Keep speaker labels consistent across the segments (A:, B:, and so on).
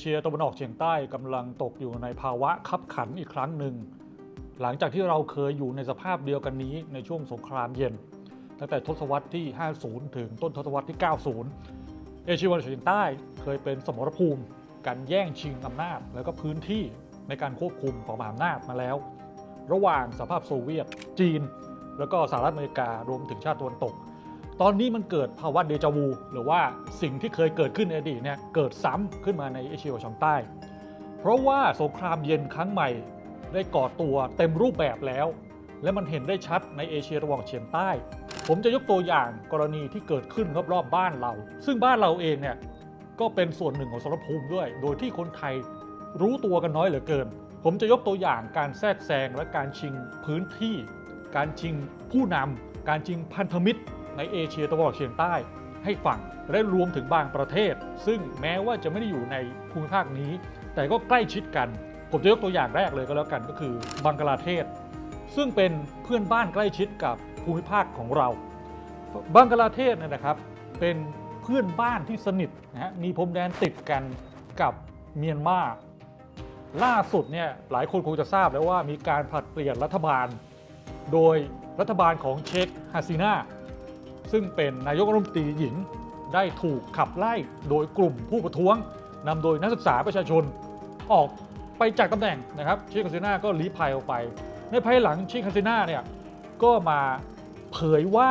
A: เชียตะวันออกเฉียงใต้กำลังตกอยู่ในภาวะคับขันอีกครั้งหนึ่ง หลังจากที่เราเคยอยู่ในสภาพเดียวกันนี้ในช่วงสงครามเย็น ตั้งแต่ทศวรรษที่ 50 ถึงต้นทศวรรษที่ 90 เอเชียตะวันออกเฉียงใต้เคยเป็นสมรภูมิการแย่งชิงอำนาจ แล้วก็พื้นที่ในการควบคุมของมหาอำนาจมาแล้ว ระหว่างสหภาพโซเวียตจีน แล้วก็สหรัฐอเมริการวมถึงชาติตะวันตก ตอนนี้มันเกิดภาวะเดจาวู หรือว่าสิ่งที่เคยเกิดขึ้นในอดีตเนี่ยเกิดซ้ำขึ้นมาในเอเชียตะวันออกเฉียงใต้ เพราะว่าสงครามเย็นครั้งใหม่ได้ก่อตัวเต็มรูปแบบแล้ว และมันเห็นได้ชัดในเอเชียตะวันออกเฉียงใต้ ผมจะยกตัวอย่างกรณีที่เกิดขึ้นรอบๆบ้านเรา ซึ่งบ้านเราเองเนี่ยก็เป็นส่วนหนึ่งของสรภูมิด้วย โดยที่คนไทยรู้ตัวกันน้อยเหลือเกิน ผมจะยกตัวอย่างการแทรกแซงและการชิงพื้นที่ การชิงผู้นำการชิงพันธมิตร ในเอเชียตะวันออกเฉียงใต้ให้ฟังและรวมถึงบางประเทศ ซึ่งแม้ว่าจะไม่ได้อยู่ในภูมิภาคนี้ แต่ก็ใกล้ชิดกัน ผมจะยกตัวอย่างแรกเลยก็แล้วกันก็คือบังกลาเทศ ซึ่งเป็นเพื่อนบ้านใกล้ชิดกับภูมิภาคของเรา บังกลาเทศเนี่ยนะครับ เป็นเพื่อนบ้านที่สนิทนะฮะมีพรมแดนติดกันกับเมียนมาล่าสุดเนี่ยหลายคนคงจะทราบแล้วว่ามีการผลัดเปลี่ยนรัฐบาล โดยรัฐบาลของเชคฮาซีนา ซึ่งเป็นนายกรัฐมนตรีหญิงได้ถูกขับไล่โดยกลุ่มผู้ประท้วงนำโดยนักศึกษาประชาชนออกไปจากตำแหน่งนะครับเชคฮาซีนาก็ลี้ภัยออกไป ในภายหลังเชคฮาซีนาเนี่ยก็มาเผยว่า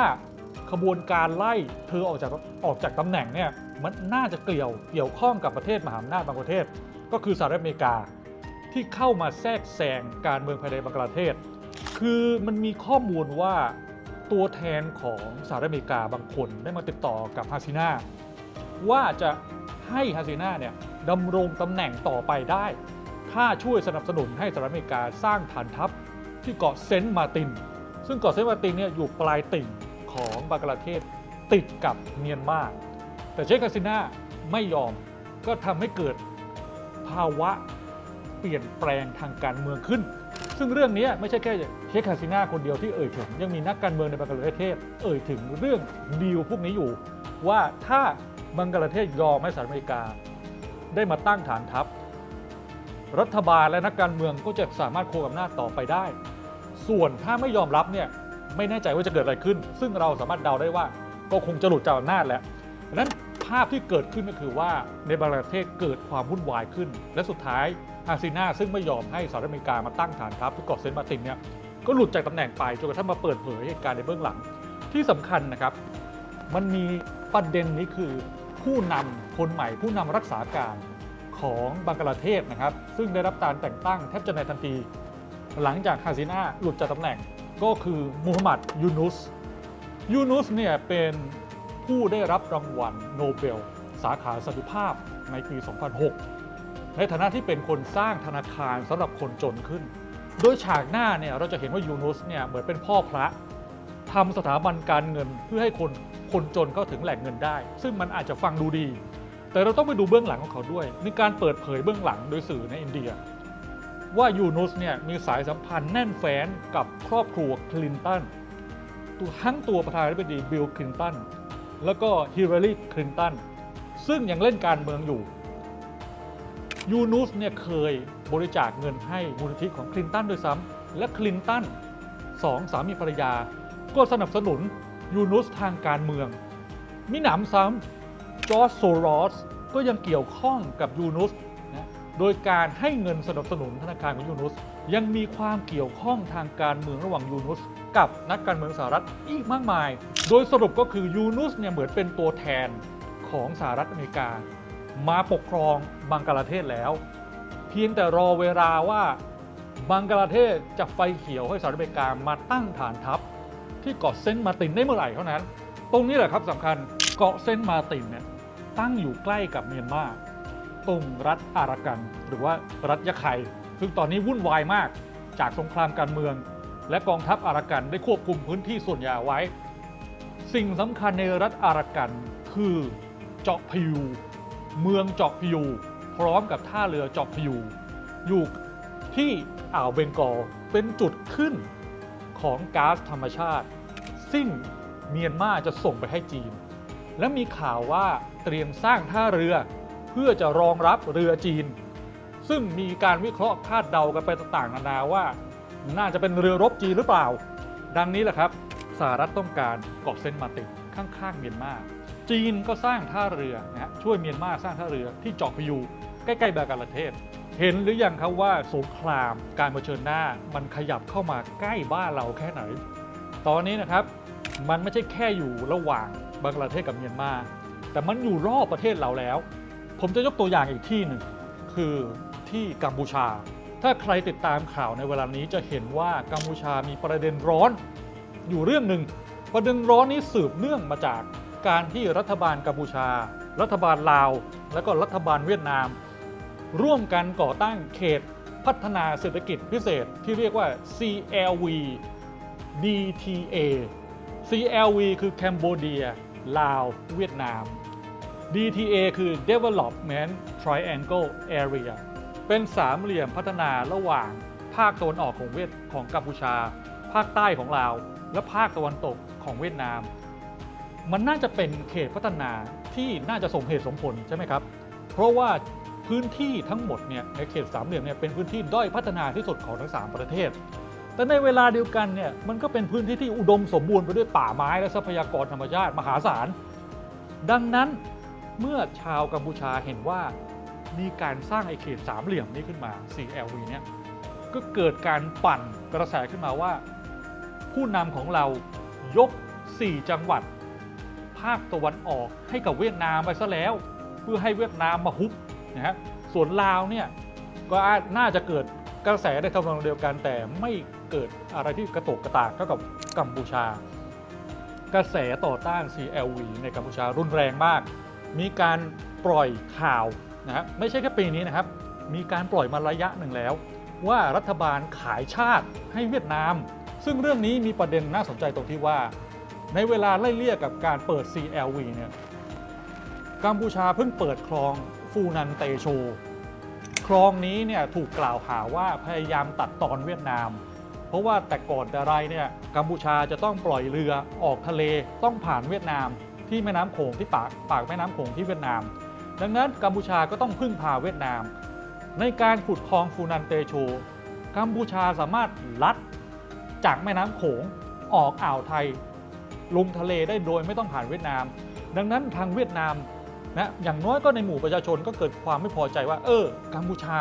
A: ขบวนการไล่เธอออกจากออกจากตำแหน่งเนี่ยมันน่าจะเกี่ยวเกี่ยวข้องกับประเทศมหาอำนาจบางประเทศ ก็คือสหรัฐอเมริกาที่เข้ามาแทรกแซงการเมืองภายในบังกลาเทศ คือมันมีข้อมูลว่า ตัวแทนของสหรัฐอเมริกาบางคนได้มาติดต่อกับฮาซิน่าว่าจะให้ฮาซิน่าเนี่ยดำรงตำแหน่งต่อไปได้ ถ้าช่วยสนับสนุนให้สหรัฐอเมริกาสร้างฐานทัพที่เกาะเซนต์มาติน ซึ่งเกาะเซนต์มาตินเนี่ยอยู่ปลายติ่งของบังกลาเทศติดกับเมียนมาแต่เชคฮาซิน่าไม่ยอมก็ทำให้เกิดภาวะเปลี่ยนแปลงทางการเมืองขึ้น ซึ่งเรื่องนี้ไม่ใช่แค่เชคฮาซิน่าคนเดียวที่เอ่ยถึง ยังมีนักการเมืองในบังกลาเทศเอ่ยถึงเรื่องดีลพวกนี้อยู่ ว่าถ้าบังกลาเทศยอมให้สหรัฐอเมริกา ได้มาตั้งฐานทัพ รัฐบาลและนักการเมืองก็จะสามารถโครองอำนาจต่อไปได้ ส่วนถ้าไม่ยอมรับเนี่ยไม่แน่ใจว่าจะเกิดอะไรขึ้น ซึ่งเราสามารถเดาได้ว่าก็คงจะหลุดจากอำนาจแล้วดังนั้นภาพที่เกิดขึ้นก็คือว่าในบังกลาเทศเกิดความวุ่นวายขึ้น และสุดท้าย ฮาซิน่าซึ่งไม่ยอมให้สหรัฐอเมริกามาตั้งฐานทัพที่เกาะเซนต์มาตินเนี่ยก็หลุดจากตำแหน่งไปจนกระทั่งมาเปิดเผยเหตุการณ์ในเบื้องหลังที่สำคัญนะครับ มันมีประเด็นนี้คือผู้นำคนใหม่ผู้นำรักษาการของบังกลาเทศนะครับ ซึ่งได้รับการแต่งตั้งแทบจะในทันที หลังจากฮาซิน่าหลุดจากตำแหน่งก็คือมูฮัมหมัดยูนุสยูนุสเนี่ยเป็นผู้ได้รับรางวัลโนเบล สาขาสันติภาพในปี 2006 ในฐานะที่เป็นคนสร้างธนาคารสำหรับคนจนขึ้น โดยฉากหน้าเนี่ยเราจะเห็นว่ายูนุสเนี่ยเหมือนเป็นพ่อพระทำสถาบันการเงินเพื่อให้คนคนจนเข้าถึงแหล่งเงินได้ ซึ่งมันอาจจะฟังดูดี แต่เราต้องไปดูเบื้องหลังของเขาด้วยในการเปิดเผยเบื้องหลังโดยสื่อในอินเดีย ว่ายูนุสเนี่ยมีสายสัมพันธ์แน่นแฟ้นกับครอบครัวคลินตันตัวทั้งตัวประธานาธิบดีบิลคลินตันแล้วก็ฮิลลารีคลินตันซึ่งยังเล่นการเมืองอยู่ ยูนุสเนี่ยเคยบริจาคเงินให้มูลนิธิของคลินตันด้วยซ้ำและคลินตันสองสามีภรรยา ก็สนับสนุนยูนุสทางการเมือง มิหนำซ้ำจอร์จโซรอสก็ยังเกี่ยวข้องกับยูนุสนะโดยการให้เงินสนับสนุนธนาคารของยูนุสยังมีความเกี่ยวข้องทางการเมืองระหว่างยูนุสกับนักการเมืองสหรัฐอีกมากมาย โดยสรุปก็คือยูนุสเนี่ยเหมือนเป็นตัวแทนของสหรัฐอเมริกา มาปกครองบังกลาเทศแล้ว เพียงแต่รอเวลาว่าบังกลาเทศจะไฟเขียวให้สหรัฐอเมริกามาตั้งฐานทัพ ที่เกาะเซนต์มาตินได้เมื่อไหร่เท่านั้น ตรงนี้แหละครับสำคัญเกาะเซนต์มาตินเนี่ยตั้งอยู่ใกล้กับเมียนมาตรงรัฐอารากันหรือว่ารัฐยะไคซึ่งตอนนี้วุ่นวายมากจากสงครามการเมือง และกองทัพอารากันได้ควบคุมพื้นที่ส่วนใหญ่เอาไว้ สิ่งสำคัญในรัฐอารากันคือเจาะพยู เมืองจาะพยู พร้อมกับท่าเรือจาะพยู อยู่ที่อ่าวเบงกอลเป็นจุดขึ้นของก๊าซธรรมชาติ ซึ่งเมียนมาจะส่งไปให้จีน และมีข่าวว่าเตรียมสร้างท่าเรือเพื่อจะรองรับเรือจีน ซึ่งมีการวิเคราะห์คาดเดากันไปต่างๆนานาว่า น่าจะเป็นเรือรบจีนหรือเปล่า ดังนี้แหละครับสหรัฐต้องการเกาะเซนต์มาตินข้างๆเมียนมา จีนก็สร้างท่าเรือนะช่วยเมียนมาสร้างท่าเรือที่เจาะพยูใกล้ๆบางกลเทศ เห็นหรือยังครับว่าสงครามการเผชิญหน้ามันขยับเข้ามาใกล้บ้านเราแค่ไหน ตอนนี้นะครับมันไม่ใช่แค่อยู่ระหว่างบังกลาเทศกับเมียนมา แต่มันอยู่รอบประเทศเราแล้ว ผมจะยกตัวอย่างอีกที่หนึ่งคือที่กัมพูชา ถ้าใครติดตามข่าวในเวลานี้จะเห็นว่ากัมพูชามีประเด็นร้อน อยู่เรื่องหนึ่งประเด็นร้อนนี้สืบเนื่องมาจาก การที่รัฐบาลกัมพูชา รัฐบาลลาว และก็รัฐบาลเวียดนาม ร่วมกันก่อตั้งเขตพัฒนาเศรษฐกิจพิเศษที่เรียกว่า CLV DTA CLV คือแคนโบเดียลาว เวียดนาม DTA คือ Development Triangle Area เป็นสามเหลี่ยมพัฒนาระหว่างภาคตะวันออกของเวียดของกัมพูชา ภาคใต้ของลาว และภาคตะวันตกของเวียดนาม มันน่าจะเป็นเขตพัฒนาที่น่าจะสมเหตุสมผลใช่ไหมครับ เพราะว่าพื้นที่ทั้งหมดเนี่ยในเขตสามเหลี่ยมเนี่ยเป็นพื้นที่ด้อยพัฒนาที่สุดของทั้งสามประเทศ แต่ในเวลาเดียวกันเนี่ยมันก็เป็นพื้นที่ที่อุดมสมบูรณ์ไปด้วยป่าไม้และทรัพยากรธรรมชาติมหาศาล ดังนั้นเมื่อชาวกัมพูชาเห็นว่ามีการสร้างไอเขตสามเหลี่ยมนี้ขึ้นมา CLV เนี่ยก็เกิดการปั่นกระแสขึ้นมาว่า ผู้นำของเรายก 4 จังหวัดาคตะวันออกให้กับเวียดนามไปซะแล้ว เพื่อให้เวียดนามมาฮุบนะฮะส่วนลาวเนี่ยก็น่าจะเกิดกระแสในทำนองเดียวกันแต่ไม่เกิดอะไรที่กระตกกระตากเท่ากับกัมพูชา กระแสต่อต้าน CLV ในกัมพูชารุนแรงมาก มีการปล่อยข่าวนะฮะไม่ใช่แค่ปีนี้นะครับ มีการปล่อยมาระยะหนึ่งแล้ว ว่ารัฐบาลขายชาติให้เวียดนาม ซึ่งเรื่องนี้มีประเด็นน่าสนใจตรงที่ว่า ในเวลาไล่เลี่ยกับการเปิด CLV เนี่ยกัมพูชาเพิ่งเปิดคลองฟูนันเตโช คลองนี้เนี่ยถูกกล่าวหาว่าพยายามตัดตอนเวียดนาม เพราะว่าแต่ก่อนแต่ไรเนี่ยกัมพูชาจะต้องปล่อยเรือออกทะเลต้องผ่านเวียดนาม ที่แม่น้ำโขงที่ปากปากแม่น้ำโขงที่เวียดนาม ดังนั้นกัมพูชาก็ต้องพึ่งพาเวียดนาม ในการขุดคลองฟูนันเตโช กัมพูชาสามารถลัดจากแม่น้ำโขงออกอ่าวไทย ลงทะเลได้โดยไม่ต้องผ่านเวียดนาม ดังนั้นทางเวียดนามนะอย่างน้อยก็ในหมู่ประชาชนก็เกิดความไม่พอใจว่า เออ กัมพูชา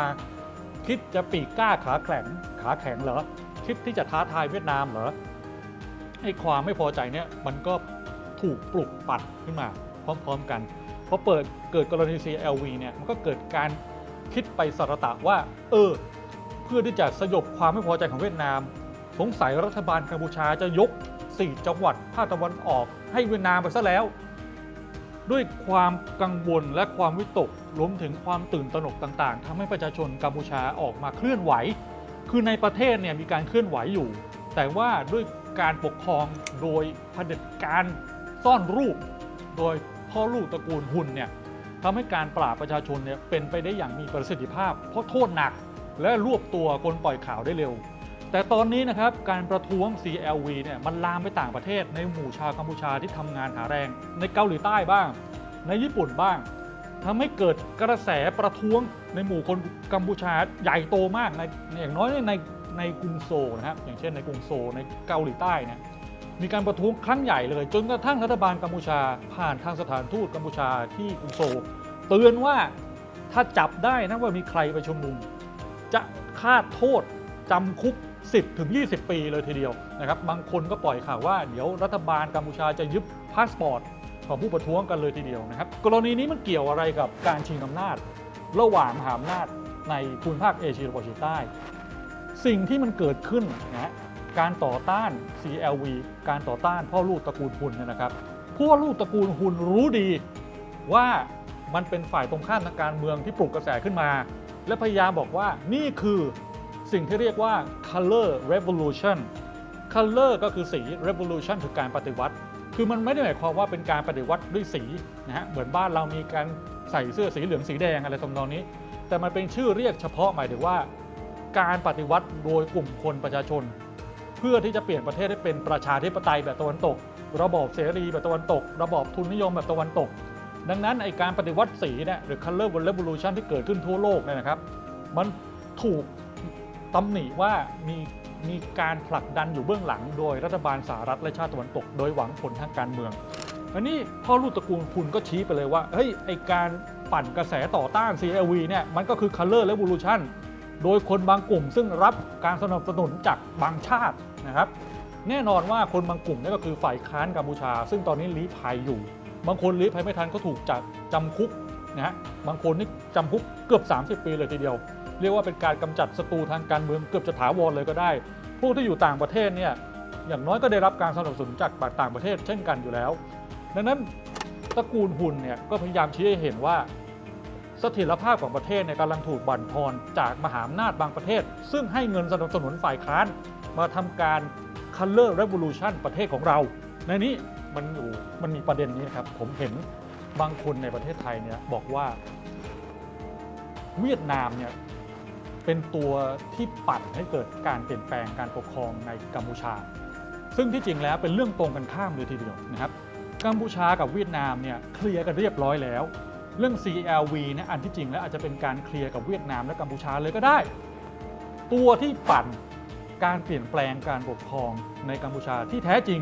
A: คิดจะปีกกล้าขาแข็งขาแข็งเหรอคิดที่จะท้าทายเวียดนามเหรอให้ความไม่พอใจเนี่ยมันก็ถูกปลุกปั่นขึ้นมาพร้อมๆกันพอเปิดเกิดกรณี CLV เนี่ยมันก็เกิดการคิดไปสารตะว่า เออ เพื่อที่จะสยบความไม่พอใจของเวียดนาม สงสัยรัฐบาลกัมพูชาจะยก 4 จังหวัดภาคตะวันออกให้เวียดนามไปซะแล้ว ด้วยความกังวลและความวิตกรวมถึงความตื่นตระหนกต่างๆทำให้ประชาชนกัมพูชาออกมาเคลื่อนไหว คือในประเทศเนี่ยมีการเคลื่อนไหวอยู่ แต่ว่าด้วยการปกครองโดยเผด็จการซ่อนรูป โดยพ่อลูกตระกูลหุนเนี่ยทำให้การปราบประชาชนเนี่ยเป็นไปได้อย่างมีประสิทธิภาพ เพราะโทษหนัก และรวบตัวคนปล่อยข่าวได้เร็ว แต่ตอนนี้นะครับการประท้วง CLV เนี่ยมันลามไปต่างประเทศในหมู่ชาวกัมพูชาที่ทำงานหาแรง ในเกาหลีใต้บ้าง ในญี่ปุ่นบ้างทำให้เกิดกระแสประท้วงในหมู่คนกัมพูชาใหญ่โตมากในอย่างน้อยในในกรุงโซลนะครับอย่างเช่นในกรุงโซลในเกาหลีใต้เนี่ยมีการประท้วงครั้งใหญ่เลย จนกระทั่งรัฐบาลกัมพูชา ผ่านทางสถานทูตกัมพูชาที่กรุงโซลเตือนว่าถ้าจับได้นะว่ามีใครไปชุมนุมจะคาดโทษจำคุก 10 ถึง 20 ปีเลยทีเดียวนะครับบางคนก็ปล่อยข่าวว่าเดี๋ยวรัฐบาลกัมพูชาจะยึดพาสปอร์ตของผู้ประท้วงกันเลยทีเดียวนะครับกรณีนี้มันเกี่ยวอะไรกับการชิงอำนาจ ระหว่างมหาอำนาจในภูมิภาคเอเชียตะวันออกเฉียงใต้ สิ่งที่มันเกิดขึ้นนะการต่อต้าน CLV การต่อต้านพ่อลูกตระกูลหุนเนี่ยนะครับพ่อลูกตระกูลหุนรู้ดีว่ามันเป็นฝ่ายตรงข้ามทางการเมืองที่ปลุกกระแสขึ้นมา และพยายามบอกว่านี่คือ สิ่งที่เรียกว่า color revolution color ก็คือสี revolution คือการปฏิวัติ คือมันไม่ได้หมายความว่าเป็นการปฏิวัติด้วยสีนะฮะเหมือนบ้านเรามีการใส่เสื้อสีเหลืองสีแดงอะไรทำนองนี้ แต่มันเป็นชื่อเรียกเฉพาะหมายถึงว่า การปฏิวัติโดยกลุ่มคนประชาชน เพื่อที่จะเปลี่ยนประเทศให้เป็นประชาธิปไตยแบบตะวันตก ระบอบเสรีแบบตะวันตก ระบอบทุนนิยมแบบตะวันตก ดังนั้นไอการปฏิวัติสีเนี่ยหรือ color revolution ที่เกิดขึ้นทั่วโลกเนี่ยนะครับ มันถูก ตำหนิว่ามีมีการผลักดันอยู่เบื้องหลัง โดยรัฐบาลสหรัฐและชาติตะวันตก โดยหวังผลทางการเมืองอันนี้พ่อลูกตระกูลคุณก็ชี้ไปเลยว่าเฮ้ยไอการปั่นกระแสต่อต้าน CLV เนี่ยมันก็คือ Color Revolution โดยคนบางกลุ่มซึ่งรับการสนับสนุนจากบางชาตินะครับ แน่นอนว่าคนบางกลุ่มนี่ก็คือฝ่ายค้านกัมพูชา ซึ่งตอนนี้ลี้ภัยอยู่ บางคนลี้ภัยไม่ทันก็ถูกจับจำคุกนะฮะบางคนนี่จำคุกเกือบ 30 ปีเลยทีเดียว เรียกว่าเป็นการกำจัดศัตรูทางการเมืองเกือบจะถาวรเลยก็ได้ พวกที่อยู่ต่างประเทศเนี่ยอย่างน้อยก็ได้รับการสนับสนุนจากต่างประเทศเช่นกันอยู่แล้ว ดังนั้นตระกูลหุ่นเนี่ยก็พยายามชี้ให้เห็นว่าเสถียรภาพของประเทศเนี่ยกำลังถูกบั่นทอนจากมหาอำนาจบางประเทศ ซึ่งให้เงินสนับสนุนฝ่ายค้าน มาทำการ Color Revolution ประเทศของเรา ในนี้มันอยู่มันมีประเด็นนี้นะครับ ผมเห็นบางคนในประเทศไทยเนี่ยบอกว่า เวียดนามเนี่ย เป็นตัวที่ปั่นให้เกิดการเปลี่ยนแปลงการปกครองในกัมพูชา ซึ่งที่จริงแล้วเป็นเรื่องตรงกันข้ามเลยทีเดียวนะครับกัมพูชากับเวียดนามเนี่ยเคลียร์กันเรียบร้อยแล้ว เรื่อง CLV เนี่ยอันที่จริงแล้วอาจจะเป็นการเคลียร์กับเวียดนามและกัมพูชาเลยก็ได้ ตัวที่ปั่นการเปลี่ยนแปลงการปกครองในกัมพูชาที่แท้จริง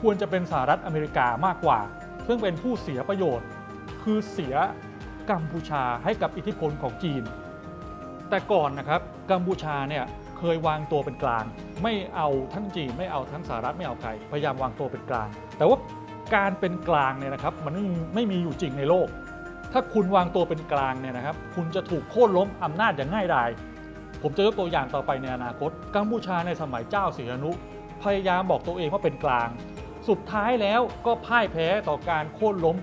A: ควรจะเป็นสหรัฐอเมริกามากกว่า ซึ่งเป็นผู้เสียประโยชน์ คือเสียกัมพูชาให้กับอิทธิพลของจีน แต่ก่อนนะครับกัมพูชาเนี่ยเคยวางตัวเป็นกลาง ไม่เอาทั้งจีนไม่เอาทั้งสหรัฐไม่เอาใครพยายามวางตัวเป็นกลาง แต่ว่าการเป็นกลางเนี่ยนะครับมันไม่มีไม่มีอยู่จริงในโลก ถ้าคุณวางตัวเป็นกลางเนี่ยนะครับ คุณจะถูกโค่นล้มอำนาจอย่างง่ายดายผมจะยกตัวอย่างต่อไปในอนาคตกัมพูชาในสมัยเจ้าสียนุ พยายามบอกตัวเองว่าเป็นกลาง สุดท้ายแล้วก็พ่ายแพ้ต่อการโค่นล้ม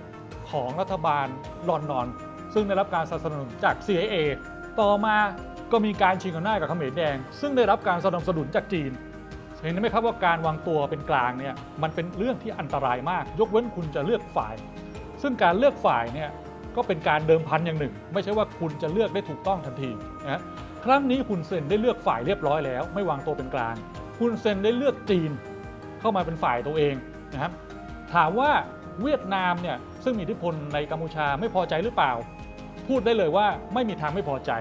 A: ของรัฐบาลลอนดอน ซึ่งได้รับการสนับสนุนจาก CIA ต่อมาก็มีการชิงอำนาจกับเขมรแดง ซึ่งได้รับการสนับสนุนจากจีน เห็นไหมครับว่าการวางตัวเป็นกลางเนี่ยมันเป็นเรื่องที่อันตรายมาก ยกเว้นคุณจะเลือกฝ่าย ซึ่งการเลือกฝ่ายเนี่ยก็เป็นการเดิมพันอย่างหนึ่ง ไม่ใช่ว่าคุณจะเลือกได้ถูกต้องทันทีนะครั้งนี้คุณเซนได้เลือกฝ่ายเรียบร้อยแล้ว ไม่วางตัวเป็นกลางคุณเซนได้เลือกจีนเข้ามาเป็นฝ่ายตัวเองนะครับถามว่าเวียดนามเนี่ยซึ่งมีอิทธิพลในกัมพูชาไม่พอใจหรือเปล่า พูดได้เลยว่าไม่มีทางไม่พอใจ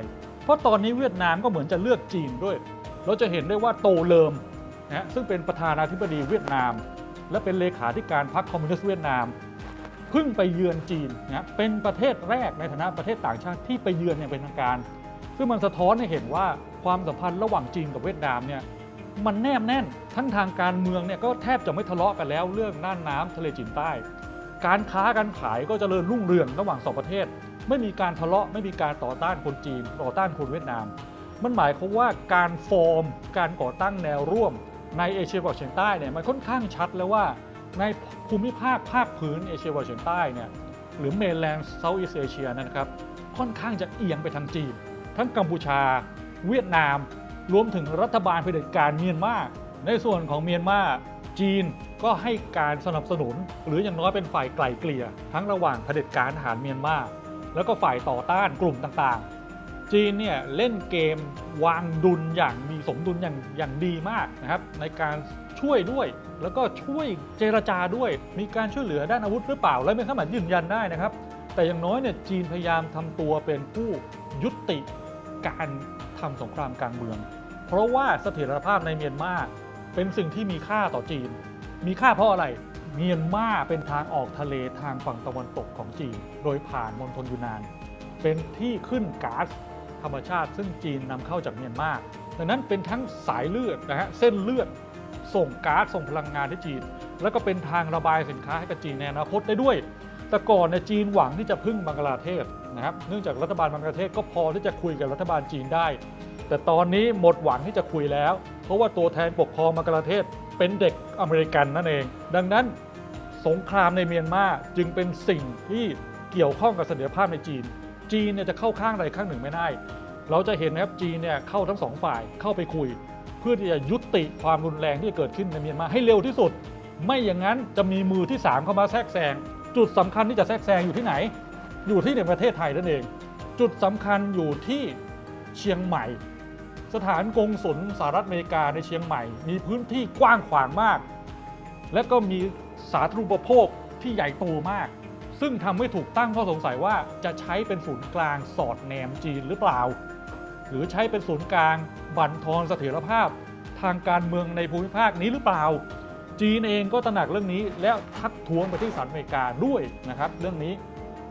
A: เพราะตอนนี้เวียดนามก็เหมือนจะเลือกจีนด้วย เราจะเห็นได้ว่าโตเลิมนะฮะซึ่งเป็นประธานาธิบดีเวียดนาม และเป็นเลขาธิการพรรคคอมมิวนิสต์เวียดนามเพิ่งไปเยือนจีนนะเป็นประเทศแรกในฐานะประเทศต่างชาติที่ไปเยือนอย่างเป็นทางการ ซึ่งมันสะท้อนให้เห็นว่าความสัมพันธ์ระหว่างจีนกับเวียดนามเนี่ยมันแนบแน่นทั้งทางการเมืองเนี่ยก็แทบจะไม่ทะเลาะกันแล้วเรื่องน่านน้ำทะเลจีนใต้ การค้าการขายก็เจริญรุ่งเรืองระหว่างสองประเทศ ไม่มีการทะเลาะไม่มีการต่อต้านคนจีน ต่อต้านคนเวียดนาม มันหมายความว่าการฟอร์มการก่อตั้งแนวร่วมในเอเชียตะวันออกเฉียงใต้เนี่ยมันค่อนข้างชัดแล้วว่าในภูมิภาคภาคพื้นเอเชียตะวันออกเฉียงใต้เนี่ยหรือเมนแลนด์เซาท์อีสเอเชียนะครับ ค่อนข้างจะเอียงไปทางจีน ทั้งกัมพูชา เวียดนาม รวมถึงรัฐบาลเผด็จการเมียนมาในส่วนของเมียนมาจีนก็ให้การสนับสนุน หรืออย่างน้อยเป็นฝ่ายไกล่เกลี่ย ทั้งระหว่างเผด็จการทหารเมียนมา แล้วก็ฝ่ายต่อต้านกลุ่มต่างๆ จีนเนี่ยเล่นเกมวางดุลอย่างมีสมดุลอย่างอย่างดีมากนะครับในการช่วยด้วย แล้วก็ช่วยเจรจาด้วย มีการช่วยเหลือด้านอาวุธหรือเปล่า และไม่สามารถยืนยันได้นะครับ แต่อย่างน้อยเนี่ยจีนพยายามทำตัวเป็นผู้ยุติการทำสงครามกลางเมือง เพราะว่าเสถียรภาพในเมียนมาเป็นสิ่งที่มีค่าต่อจีน มีค่าเพราะอะไร เมียนมาเป็นทางออกทะเลทางฝั่งตะวันตกของจีน โดยผ่านมณฑลยูนาน เป็นที่ขึ้นก๊าซธรรมชาติซึ่งจีนนำเข้าจากเมียนมาดังนั้นเป็นทั้งสายเลือดนะฮะเส้นเลือด ส่งก๊าซส่งพลังงานให้จีน แล้วก็เป็นทางระบายสินค้าให้กับจีนในอนาคตได้ด้วย แต่ก่อนเนี่ยจีนหวังที่จะพึ่งบังกลาเทศนะครับเนื่องจากรัฐบาลบังกลาเทศก็พอที่จะคุยกับรัฐบาลจีนได้ แต่ตอนนี้หมดหวังที่จะคุยแล้ว เพราะว่าตัวแทนปกครองบังกลาเทศ เป็นเด็กอเมริกันนั่นเอง ดังนั้นสงครามในเมียนมาจึงเป็นสิ่งที่เกี่ยวข้องกับเสถียรภาพในจีน จีนเนี่ยจะเข้าข้างใดข้างหนึ่งไม่ได้ เราจะเห็นนะครับจีนเนี่ยเข้าทั้งสองฝ่ายเข้าไปคุย เพื่อที่จะยุติความรุนแรงที่เกิดขึ้นในเมียนมาให้เร็วที่สุด ไม่อย่างนั้นจะมีมือที่ 3 เข้ามาแทรกแซงจุดสำคัญที่จะแทรกแซงอยู่ที่ไหน อยู่ที่ในประเทศไทยนั่นเอง จุดสำคัญอยู่ที่เชียงใหม่ สถานกงสุลสหรัฐอเมริกาในเชียงใหม่ มีพื้นที่กว้างขวางมาก และก็มีสาธารณูปโภคที่ใหญ่โตมาก ซึ่งทำให้ถูกตั้งข้อสงสัยว่าจะใช้เป็นศูนย์กลางสอดแนมจีนหรือเปล่า หรือใช้เป็นศูนย์กลางบั่นทอนเสถียรภาพ ทางการเมืองในภูมิภาคนี้หรือเปล่า จีนเองก็ตระหนักเรื่องนี้แล้วทักท้วงไปที่สหรัฐอเมริกาด้วยนะครับเรื่องนี้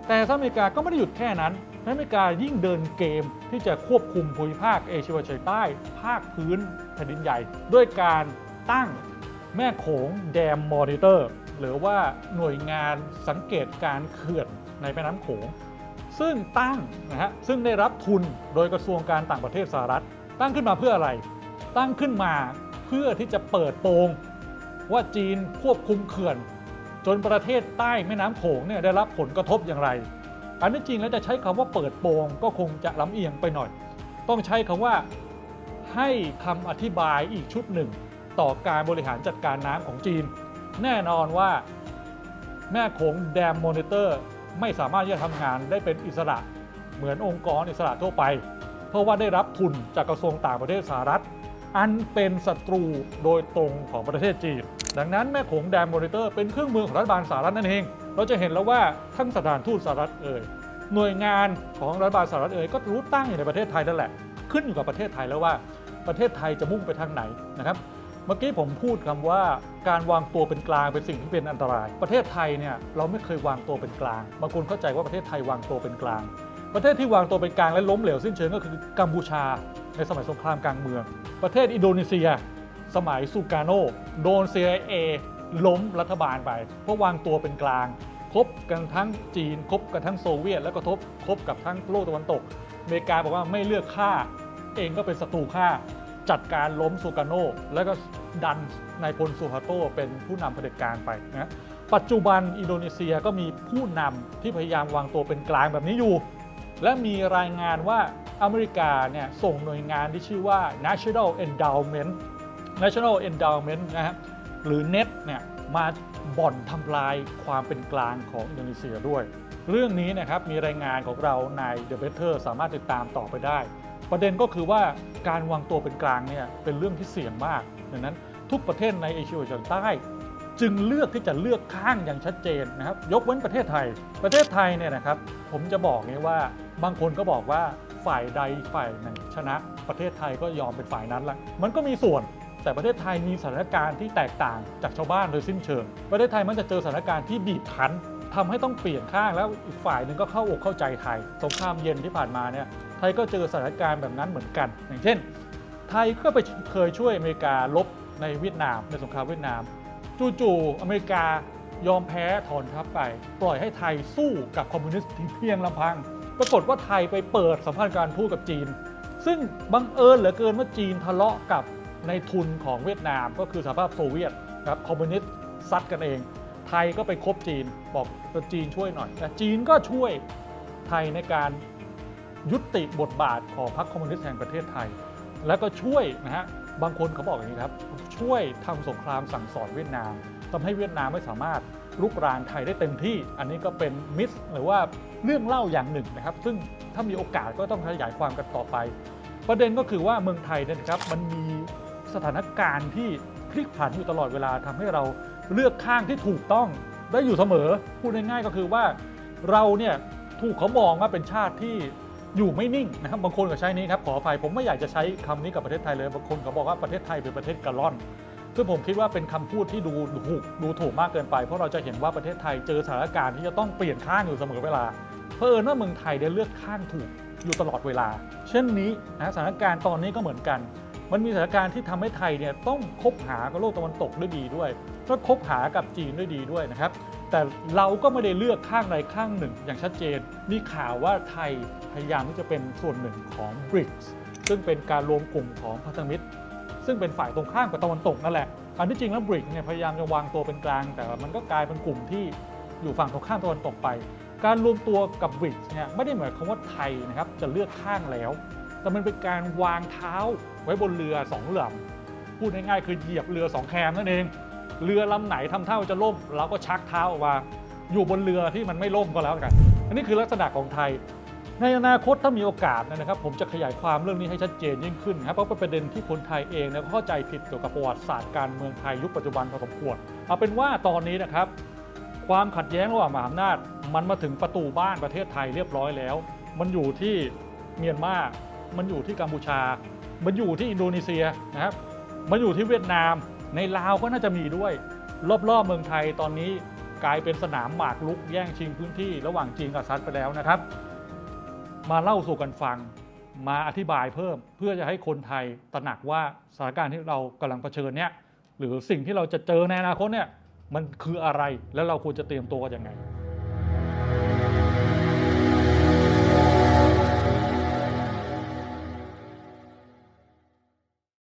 A: แต่สหรัฐอเมริกาก็ไม่ได้หยุดแค่นั้น สหรัฐอเมริกายิ่งเดินเกมที่จะควบคุมภูมิภาคเอเชียตะวันออกใต้ ภาคพื้นแผ่นดินใหญ่ ด้วยการตั้งแม่โขงแดมมอนิเตอร์ หรือว่าหน่วยงานสังเกตการเขื่อนในแม่น้ำโขง ซึ่งตั้งนะฮะซึ่งได้รับทุนโดยกระทรวงการต่างประเทศสหรัฐ ตั้งขึ้นมาเพื่ออะไร ตั้งขึ้นมาเพื่อที่จะเปิดโปงว่าจีนควบคุมเขื่อน จนประเทศใต้แม่น้ำโขงเนี่ยได้รับผลกระทบอย่างไร อันนี้จริงแล้วจะใช้คำว่าเปิดโปงก็คงจะลำเอียงไปหน่อย ต้องใช้คำว่าให้คำอธิบายอีกชุดหนึ่ง ต่อการบริหารจัดการน้ำของจีน แน่นอนว่าแม่โขงแดมมอนิเตอร์ไม่สามารถที่จะทำงานได้เป็นอิสระเหมือนองค์กรอิสระทั่วไป เพราะว่าได้รับทุนจากกระทรวงต่างประเทศสหรัฐ อันเป็นศัตรูโดยตรงของประเทศจีน ดังนั้นแม่โขงแดมมอนิเตอร์เป็นเครื่องมือของรัฐบาลสหรัฐนั่นเอง เราจะเห็นแล้วว่าทั้งสถานทูตสหรัฐเอ่ยหน่วยงานของรัฐบาลสหรัฐเอ่ยก็รู้ตั้งอยู่ในประเทศไทยนั่นแหละ ขึ้นอยู่กับประเทศไทยแล้วว่าประเทศไทยจะมุ่งไปทางไหนนะครับ เมื่อกี้ผมพูดคำว่าการวางตัวเป็นกลางเป็นสิ่งที่เป็นอันตราย ประเทศไทยเนี่ยเราไม่เคยวางตัวเป็นกลางบางคนเข้าใจว่าประเทศไทยวางตัวเป็นกลาง ประเทศที่วางตัวเป็นกลางและล้มเหลวสิ้นเชิงก็คือกัมพูชา ในสมัยสงครามกลางเมือง ประเทศอินโดนีเซีย สมัยซูการโนโดน CIA ล้มรัฐบาลไป เพราะวางตัวเป็นกลาง คบกันทั้งจีน คบกันทั้งโซเวียต แล้วก็ทบคบกับทั้งโลกตะวันตก อเมริกาบอกว่าไม่เลือกฆ่าเองก็เป็นศัตรูฆ่าจัดการล้มซูการโนแล้วก็ดันนายพลซูฮาโตเป็นผู้นำเผด็จการไปนะปัจจุบันอินโดนีเซียก็มีผู้นำที่พยายามวางตัวเป็นกลางแบบนี้อยู่ และมีรายงานว่าอเมริกาเนี่ยส่งหน่วยงานที่ชื่อว่า National Endowment National Endowment นะฮะ หรือ NET เนี่ยมาบ่อนทำลายความเป็นกลางของอินโดนีเซียด้วย เรื่องนี้นะครับมีรายงานของเราใน The Better สามารถติดตามต่อไปได้ ประเด็นก็คือว่าการวางตัวเป็นกลางเนี่ยเป็นเรื่องที่เสี่ยงมากดังนั้นทุกประเทศในเอเชียตะวันใต้ จึงเลือกที่จะเลือกข้างอย่างชัดเจนนะครับ ยกเว้นประเทศไทย ประเทศไทยเนี่ยนะครับ ผมจะบอกนี้ว่าบางคนก็บอกว่าฝ่ายใดฝ่ายหนึ่งชนะประเทศไทยก็ยอมเป็นฝ่ายนั้นละมันก็มีส่วน แต่ประเทศไทยมีสถานการณ์ที่แตกต่างจากชาวบ้านโดยสิ้นเชิง ประเทศไทยมันจะเจอสถานการณ์ที่บีบคั้นทำให้ต้องเปลี่ยนข้างแล้วอีกฝ่ายหนึ่งก็เข้าอกเข้าใจไทย สงครามเย็นที่ผ่านมาเนี่ยไทยก็เจอสถานการณ์แบบนั้นเหมือนกัน อย่างเช่น ไทยก็ไปเคยช่วยอเมริกาลบในเวียดนามในสงครามเวียดนาม จู่ๆอเมริกายอมแพ้ถอนทัพไป ปล่อยให้ไทยสู้กับคอมมิวนิสต์เพียงลำพัง ปรากฏว่าไทยไปเปิดสัมพันธ์การทูตกับจีน ซึ่งบังเอิญเหลือเกินว่าจีนทะเลาะกับ ในทุนของเวียดนามก็คือสหภาพโซเวียตครับคอมมิวนิสต์ซัดกันเอง ไทยก็ไปคบจีนบอกจีนช่วยหน่อยแต่จีนก็ช่วยไทยในการยุติบทบาทของพรรคคอมมิวนิสต์แห่งประเทศไทย แล้วก็ช่วยนะฮะบางคนเขาบอกอย่างนี้ครับ ช่วยทำสงครามสั่งสอนเวียดนามทำให้เวียดนามไม่สามารถรุกรานไทยได้เต็มที่ อันนี้ก็เป็นมิสหรือว่าเรื่องเล่าอย่างหนึ่งนะครับ ซึ่งถ้ามีโอกาสก็ต้องขยายความกันต่อไป ประเด็นก็คือว่าเมืองไทยนะครับมันมี สถานการณ์ที่พลิกผันอยู่ตลอดเวลาทำให้เราเลือกข้างที่ถูกต้องได้อยู่เสมอ พูดง่ายๆก็คือว่าเราเนี่ยถูกเขามองว่าเป็นชาติที่อยู่ไม่นิ่งนะครับบางคนก็ใช้นี้ครับขออภัยผมไม่อยากจะใช้คำนี้กับประเทศไทยเลยบางคนเขาบอกว่าประเทศไทยเป็นประเทศกะล่อนซึ่งผมคิดว่าเป็นคำพูดที่ดูถูกดูถูกมากเกินไป เพราะเราจะเห็นว่าประเทศไทยเจอสถานการณ์ที่จะต้องเปลี่ยนข้างอยู่เสมอเวลา เพราะเอิญว่าเมืองไทยได้เลือกข้างถูกอยู่ตลอดเวลา เช่นนี้นะสถานการณ์ตอนนี้ก็เหมือนกัน มันมีสถานการณ์ที่ทำให้ไทยเนี่ยต้องคบหากับโลกตะวันตกด้วยดีด้วยก็คบหากับจีนด้วยดีด้วยนะครับ แต่เราก็ไม่ได้เลือกข้างใดข้างหนึ่ง อย่างชัดเจน มีข่าวว่าไทยพยายามที่จะเป็นส่วนหนึ่งของ BRICS ซึ่งเป็นการรวมกลุ่มของพันธมิตร ซึ่งเป็นฝ่ายตรงข้ามกับตะวันตกนั่นแหละอันที่จริงแล้ว BRICS เนี่ยพยายามจะวางตัวเป็นกลาง แต่มันก็กลายเป็นกลุ่มที่อยู่ฝั่งตรงข้ามตะวันตกไป การรวมตัวกับ BRICS เนี่ยไม่ได้หมายความว่าไทยนะครับจะเลือกข้างแล้ว แต่มันเป็นการวางเท้าไว้บนเรือสองลำพูดง่ายๆคือเหยียบเรือสองแคมนั่นเอง เรือลำไหนทำเท่าจะล่ม เราก็ชักเท้าออกมาอยู่บนเรือที่มันไม่ล่มก็แล้วกัน อันนี้คือลักษณะของไทย ในอนาคตถ้ามีโอกาสนะครับ ผมจะขยายความเรื่องนี้ให้ชัดเจนยิ่งขึ้นครับเพราะเป็นประเด็นที่คนไทยเองเนี่ยเข้าใจผิดเกี่ยวกับประวัติศาสตร์การเมืองไทยยุคปัจจุบันพอสมควรเอาเป็นว่าตอนนี้นะครับ ความขัดแย้งระหว่างมหาอำนาจ มันมาถึงประตูบ้านประเทศไทยเรียบร้อยแล้ว มันอยู่ที่เมียนมา มันอยู่ที่กัมพูชา มันอยู่ที่อินโดนีเซียนะครับ มันอยู่ที่เวียดนาม ในลาวก็น่าจะมีด้วย รอบๆเมืองไทยตอนนี้กลายเป็นสนามหมากรุกแย่งชิงพื้นที่ระหว่างจีนกับซัดไปแล้วนะครับ มาเล่าสู่กันฟัง มาอธิบายเพิ่มเพื่อจะให้คนไทยตระหนักว่าสถานการณ์ที่เรากำลังเผชิญเนี่ยหรือสิ่งที่เราจะเจอในอนาคตเนี่ยมันคืออะไรแล้วเราควรจะเตรียมตัวกันยังไง